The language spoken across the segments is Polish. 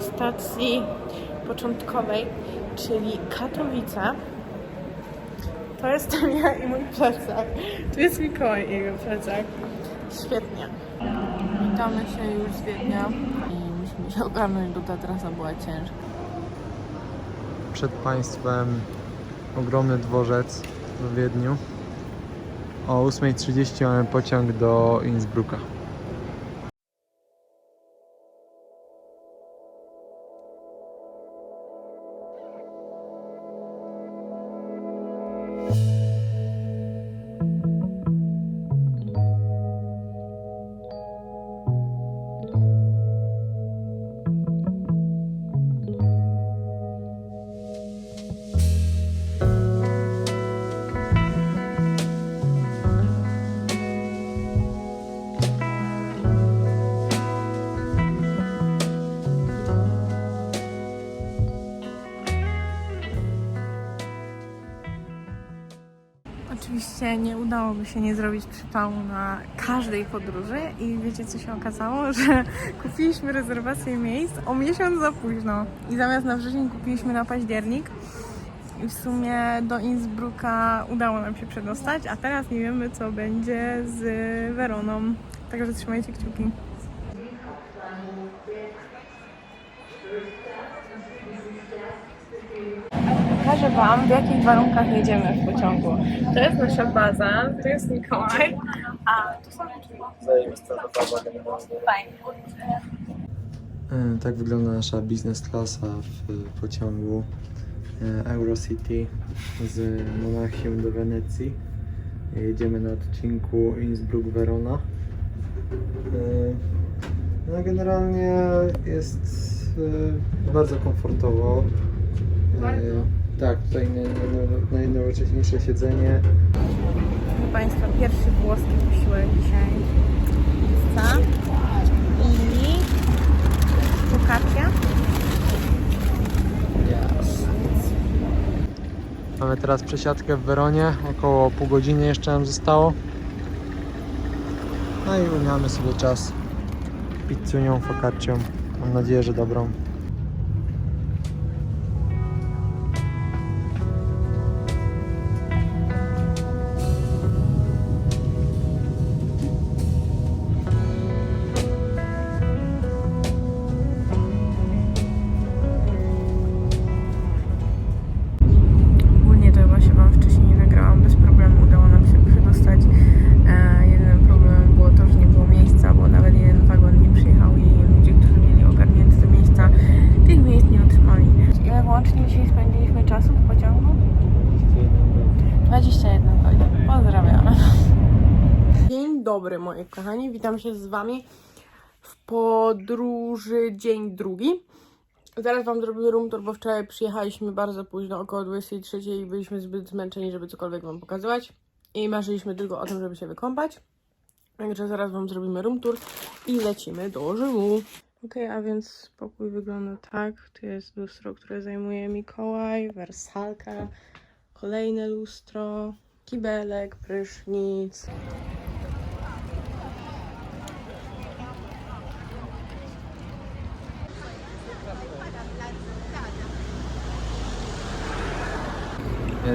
stacji początkowej, czyli Katowice. To jestem ja i mój plecak. Tu jest Mikołaj i jego plecak. Świetnie. Witamy się już z Wiednia i musimy się ogarnąć, bo ta trasa była ciężka. Przed Państwem ogromny dworzec w Wiedniu. O 8.30 mamy pociąg do Innsbrucka. Oczywiście nie udałoby się nie zrobić przypału na każdej podróży i wiecie co się okazało, że kupiliśmy rezerwację miejsc o miesiąc za późno. I zamiast na wrzesień kupiliśmy na październik. I w sumie do Innsbrucka udało nam się przedostać, a teraz nie wiemy co będzie z Weroną, także trzymajcie kciuki. Pokażę Wam, w jakich warunkach jedziemy w pociągu. To jest nasza baza, to jest Mikołaj, a tu są. Fajnie. E, Tak wygląda nasza biznes klasa w pociągu e, Eurocity z Monachium do Wenecji. Jedziemy na odcinku Innsbruck-Verona. E, No generalnie jest e, bardzo komfortowo. E, Bardzo. Tak, tutaj naj- naj- najnowocześniejsze siedzenie. Proszę Państwa, pierwszy włoski posiłek dzisiaj. Pizza i focaccia. Mamy teraz przesiadkę w Weronie, około pół godziny jeszcze nam zostało. No i umiamy sobie czas pizzunią, focaccią. Mam nadzieję, że dobrą. Kochani, witam się z Wami w podróży dzień drugi. Zaraz Wam zrobimy room tour, bo wczoraj przyjechaliśmy bardzo późno, około 23 i byliśmy zbyt zmęczeni, żeby cokolwiek Wam pokazywać. I marzyliśmy tylko o tym, żeby się wykąpać. Także zaraz Wam zrobimy room tour i lecimy do Rzymu. Ok, a więc pokój wygląda tak. Tu jest lustro, które zajmuje Mikołaj, wersalka, kolejne lustro, kibelek, prysznic.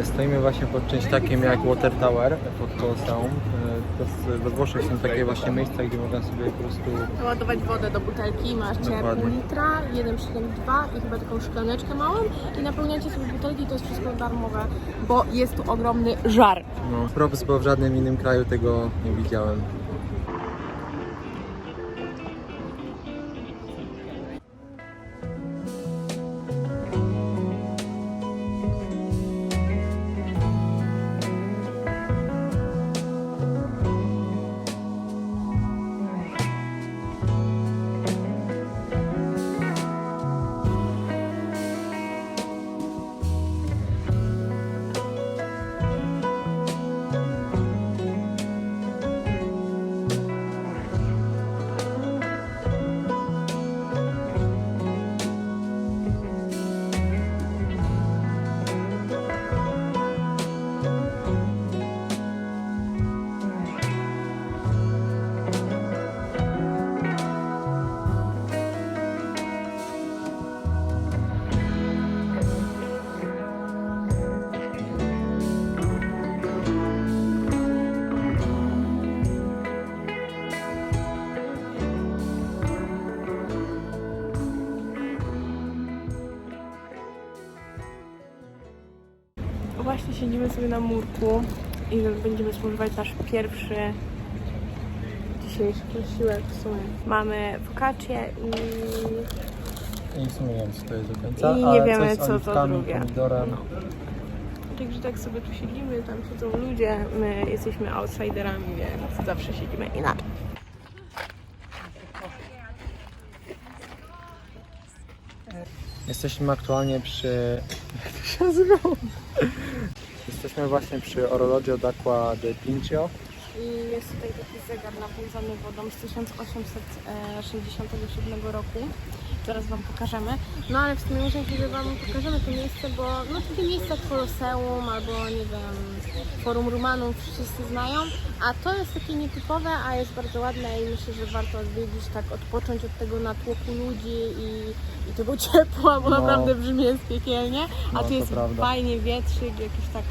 Stoimy właśnie pod czymś takim jak Water Tower pod Colosseum. E, we Włoszech są takie właśnie miejsca, gdzie można sobie po prostu Ładować wodę do butelki, macie Dokładnie. pół litra, 1,72 i chyba taką szklaneczkę małą i napełniacie sobie butelki, to jest wszystko darmowe, bo jest tu ogromny żar. No, props, bo w żadnym innym kraju tego nie widziałem. Właśnie siedzimy sobie na murku i będziemy spożywać nasz pierwszy dzisiejszy posiłek w sumie. Mamy focaccię i I w sumie nie wiem co to jest do końca, I nie ale wiemy, coś z co to drugie. pomidorem. No. Także tak sobie tu siedzimy, tam siedzą ludzie, my jesteśmy outsiderami, więc zawsze siedzimy inaczej. Jesteśmy aktualnie przy... Jak to się nazywało? Jesteśmy właśnie przy Orologio d'Acqua del Pincio. I jest tutaj taki zegar napędzany wodą z 1867 roku. Zaraz Wam pokażemy. No ale w sumie muszę że Wam pokażemy to miejsce, bo no takie miejsca jak Koloseum albo nie wiem, Forum Rumanów wszyscy znają. A to jest takie nietypowe, a jest bardzo ładne i myślę, że warto odwiedzić, tak odpocząć od tego natłoku ludzi i, i tego ciepła, bo No. naprawdę brzmi jest piekielnie. A No, tu jest prawda. fajnie, wietrzyk, jakiś tak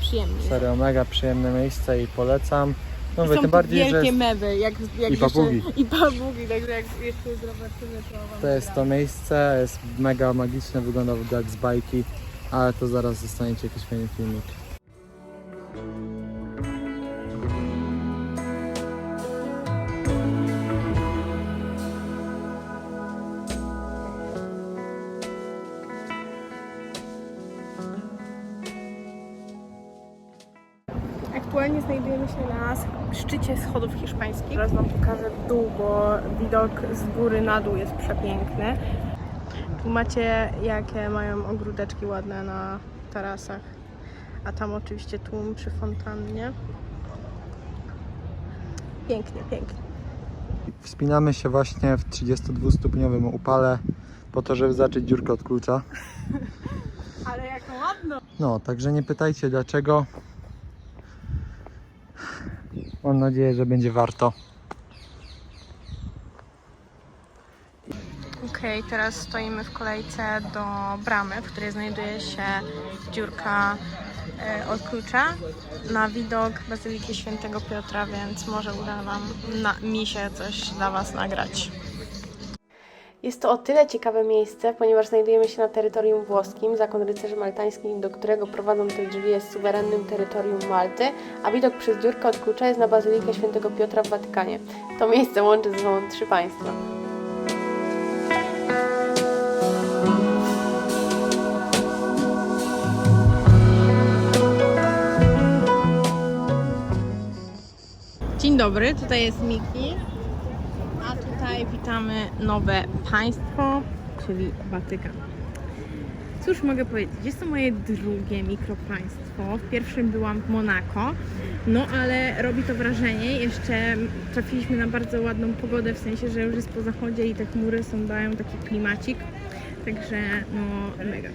przyjemnie. Serio, mega przyjemne miejsce i polecam. No I mówię, są tym bardziej, że wielkie jest, mewy, jak, jak I papugi. Jeszcze, I papugi, także jak jeszcze zobaczymy, to wam to jest to miejsce, jest mega magiczne, wygląda w ogóle jak z bajki, ale to zaraz dostaniecie jakiś fajny filmik. Aktualnie znajdujemy się na szczycie schodów hiszpańskich. Teraz Wam pokażę dół, bo widok z góry na dół jest przepiękny. Tu macie jakie mają ogródeczki ładne na tarasach. A tam oczywiście tłum przy fontannie. Pięknie, pięknie. Wspinamy się właśnie w 32-stopniowym upale po to, żeby zacząć dziurkę od klucza. Ale jak ładno! No, także nie pytajcie dlaczego. Mam nadzieję, że będzie warto. Okej, teraz stoimy w kolejce do bramy, w której znajduje się dziurka e, od klucza na widok Bazyliki Świętego Piotra, więc może uda wam, na, mi się coś dla Was nagrać. Jest to o tyle ciekawe miejsce, ponieważ znajdujemy się na terytorium włoskim. Zakon rycerzy maltańskich, do którego prowadzą te drzwi, jest suwerennym terytorium Malty, a widok przez dziurkę od klucza jest na Bazylikę Świętego Piotra w Watykanie. To miejsce łączy ze sobą trzy państwa. Dzień dobry, tutaj jest Miki, tutaj witamy nowe państwo, czyli Watykan. Cóż mogę powiedzieć, jest to moje drugie mikropaństwo. W pierwszym byłam w Monako, no ale robi to wrażenie. Jeszcze trafiliśmy na bardzo ładną pogodę, w sensie, że już jest po zachodzie i te chmury są, dają taki klimacik. Także no mega.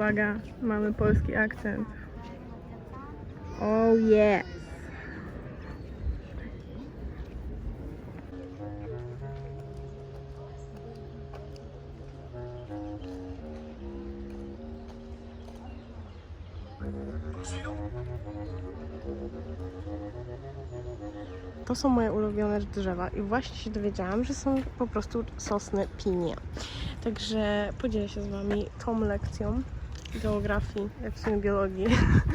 Uwaga, mamy polski akcent. Oh yeah. To są moje ulubione drzewa i właśnie się dowiedziałam, że są po prostu sosny pinie. Także podzielę się z Wami tą lekcją geografii, jak w sumie biologii,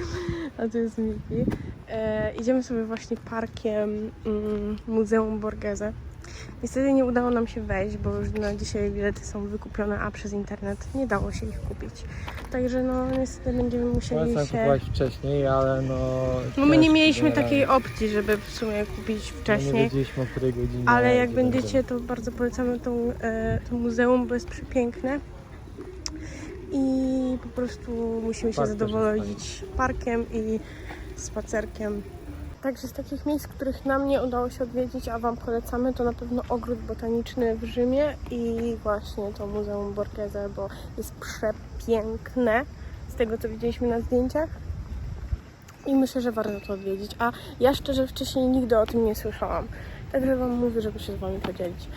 a to jest Miki. E, idziemy sobie właśnie parkiem mm, Muzeum Borghese. Niestety nie udało nam się wejść, bo już na dzisiaj bilety są wykupione, a przez internet nie dało się ich kupić. Także no niestety będziemy musieli Polecam się... kupować wcześniej, ale no... No my nie mieliśmy takiej opcji, żeby w sumie kupić No wcześniej. Nie wiedzieliśmy o której godzinie. Ale jak będziecie, to bardzo polecamy tą, e, to muzeum, bo jest przepiękne. I po prostu musimy się zadowolić parkiem i spacerkiem. Także z takich miejsc, których nam nie udało się odwiedzić, a Wam polecamy, to na pewno ogród botaniczny w Rzymie i właśnie to Muzeum Borghese, bo jest przepiękne z tego, co widzieliśmy na zdjęciach. i myślę, że warto to odwiedzić. A ja szczerze wcześniej nigdy o tym nie słyszałam. Także Wam mówię, żeby się z Wami podzielić.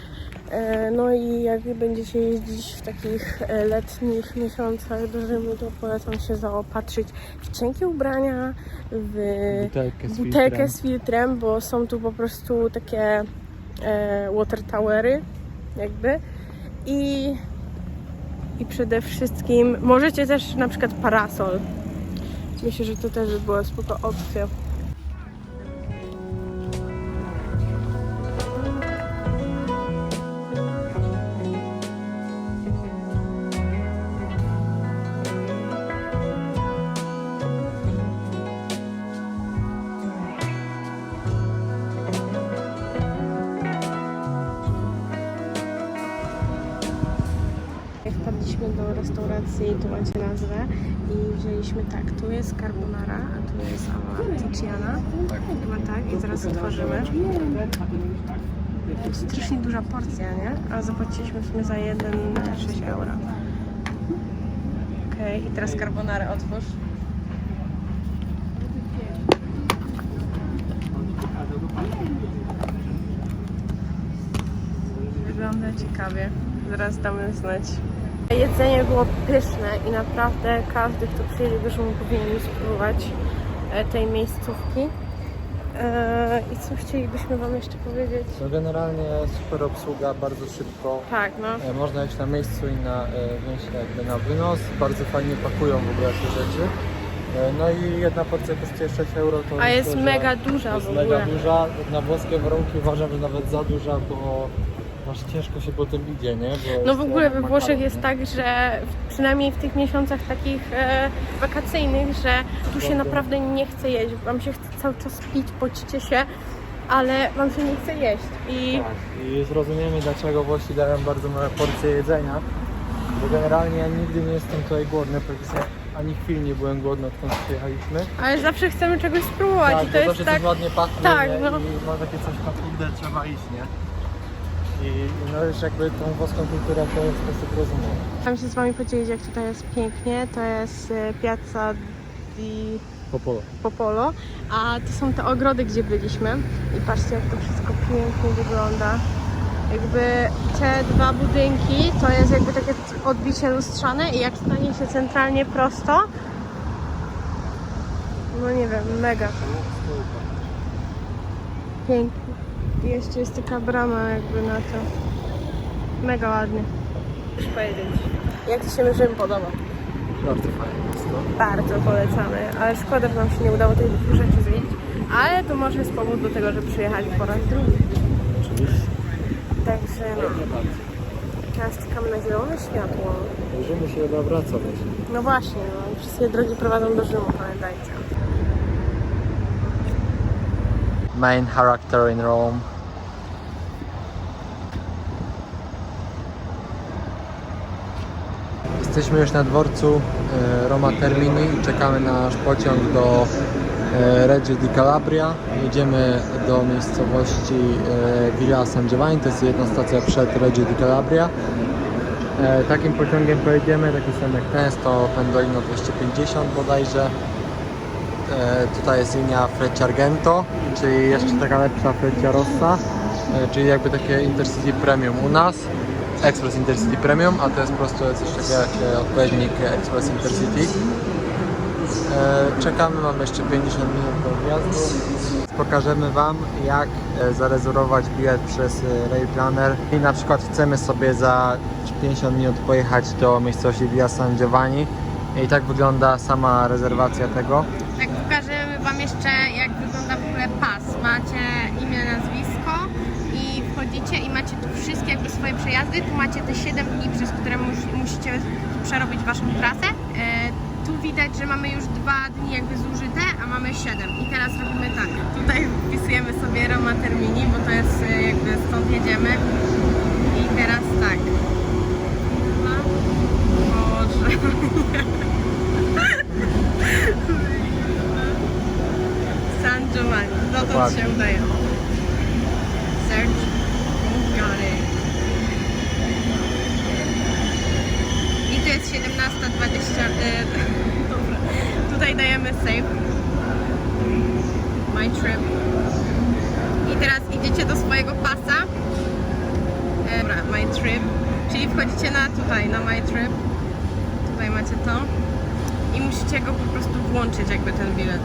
E, No i jak będziecie jeździć w takich e, letnich miesiącach do Rzymu, to polecam się zaopatrzyć w cienkie ubrania, w Butelkę z butelkę filtrem. z filtrem, bo są tu po prostu takie e, water towery, jakby. I, I przede wszystkim możecie też na przykład parasol. Myślę, że to też by była spoko opcja. Restauracji, tu macie nazwę i wzięliśmy tak, tu jest carbonara, a tu jest amatriciana. Tak. Chyba tak i zaraz otworzymy. Strasznie duża porcja, nie? A zapłaciliśmy w sumie za jeden 6 euro. Okej, i teraz carbonarę otwórz. Wygląda ciekawie. Zaraz damy znać. Jedzenie było pyszne i naprawdę każdy, kto przyjedzie do Rzymu powinien spróbować e, tej miejscówki. E, I co chcielibyśmy Wam jeszcze powiedzieć? No generalnie super obsługa, bardzo szybko. Tak, no. E, Można jeść na miejscu i na, jakby na wynos. Bardzo fajnie pakują w ogóle te rzeczy. No i jedna porcja kosztuje 6 euro. To A jest że mega duża jest w mega ogóle. duża. Na włoskie warunki uważam, że nawet za duża, bo masz ciężko się potem idzie, nie? Bo No jest w ogóle we Włoszech jest tak, że w- przynajmniej w tych miesiącach takich e, wakacyjnych, że tu się naprawdę nie chce jeść. Wam się chce cały czas pić, pocicie się, ale Wam się nie chce jeść. I Tak, i zrozumiemy dlaczego Włosi dają bardzo małe porcje jedzenia. Bo generalnie ja nigdy nie jestem tutaj głodny, praktycznie ani chwili nie byłem głodny odkąd przyjechaliśmy. ale zawsze chcemy czegoś spróbować tak, i bo to jest zawsze tak. coś ładnie pachnie tak, nie? no. i ma takie coś na kurde, trzeba iść, nie? I, I no już jakby tą włoską kulturę to w sposób rozumiem. Chciałam się z Wami podzielić, jak tutaj jest pięknie. To jest e, Piazza di Popolo. Popolo, a to są te ogrody, gdzie byliśmy. I patrzcie, jak to wszystko pięknie wygląda. Jakby te dwa budynki to jest jakby takie odbicie lustrzane i jak stanie się centralnie prosto, no nie wiem, mega pięknie. Jeszcze jest taka brama jakby na to. Mega ładnie. Muszę powiedzieć. Jak Ci się Rzym podoba? Bardzo fajnie jest to. Bardzo polecamy, ale szkoda, że nam się nie udało tych dwóch rzeczy zwiedzić. Ale to może jest powód do tego, że przyjechali po raz drugi. Oczywiście. Także no, teraz czekamy na zielone światło. Możemy się chyba wracać. No właśnie, no, wszystkie drogi prowadzą do Rzymu, pamiętajcie. Main character in Rome. Jesteśmy już na dworcu e, Roma Termini i czekamy na nasz pociąg do e, Reggio di Calabria. Jedziemy do miejscowości e, Villa San Giovanni, to jest jedna stacja przed Reggio di Calabria. Takim pociągiem pojedziemy, taki sam jak ten, jest to Pendolino 250 bodajże. Tutaj jest linia Frecciargento, czyli jeszcze taka lepsza Frecciarossa, czyli jakby takie Intercity Premium u nas. Express Intercity Premium, a to jest po prostu coś takiego jak e, odpowiednik Express Intercity. E, Czekamy, mamy jeszcze 50 minut do wjazdu. Pokażemy Wam jak e, zarezerwować bilet przez Rail Planner i na przykład chcemy sobie za 50 minut pojechać do miejscowości Via San Giovanni i tak wygląda sama rezerwacja tego. Tak, pokażemy Wam jeszcze, jak wygląda w ogóle pas. Macie imię, nazwisko i wchodzicie i macie tu wszystkie przejazdy. Tu macie te 7 dni, przez które mus, musicie przerobić Waszą trasę. E, tu widać, że mamy już dwa dni jakby zużyte, a mamy 7. I teraz robimy tak. Tutaj wpisujemy sobie Roma Termini, bo to jest e, jakby stąd jedziemy. I teraz tak. Boże. San Giovanni. Dotąd się udaje. 17.20. y, Dobra. Tutaj dajemy save. My Trip. I teraz idziecie do swojego pasa. E, Dobra, My Trip. Czyli wchodzicie na tutaj, na My Trip. Tutaj macie to. I musicie go po prostu włączyć jakby ten bilet.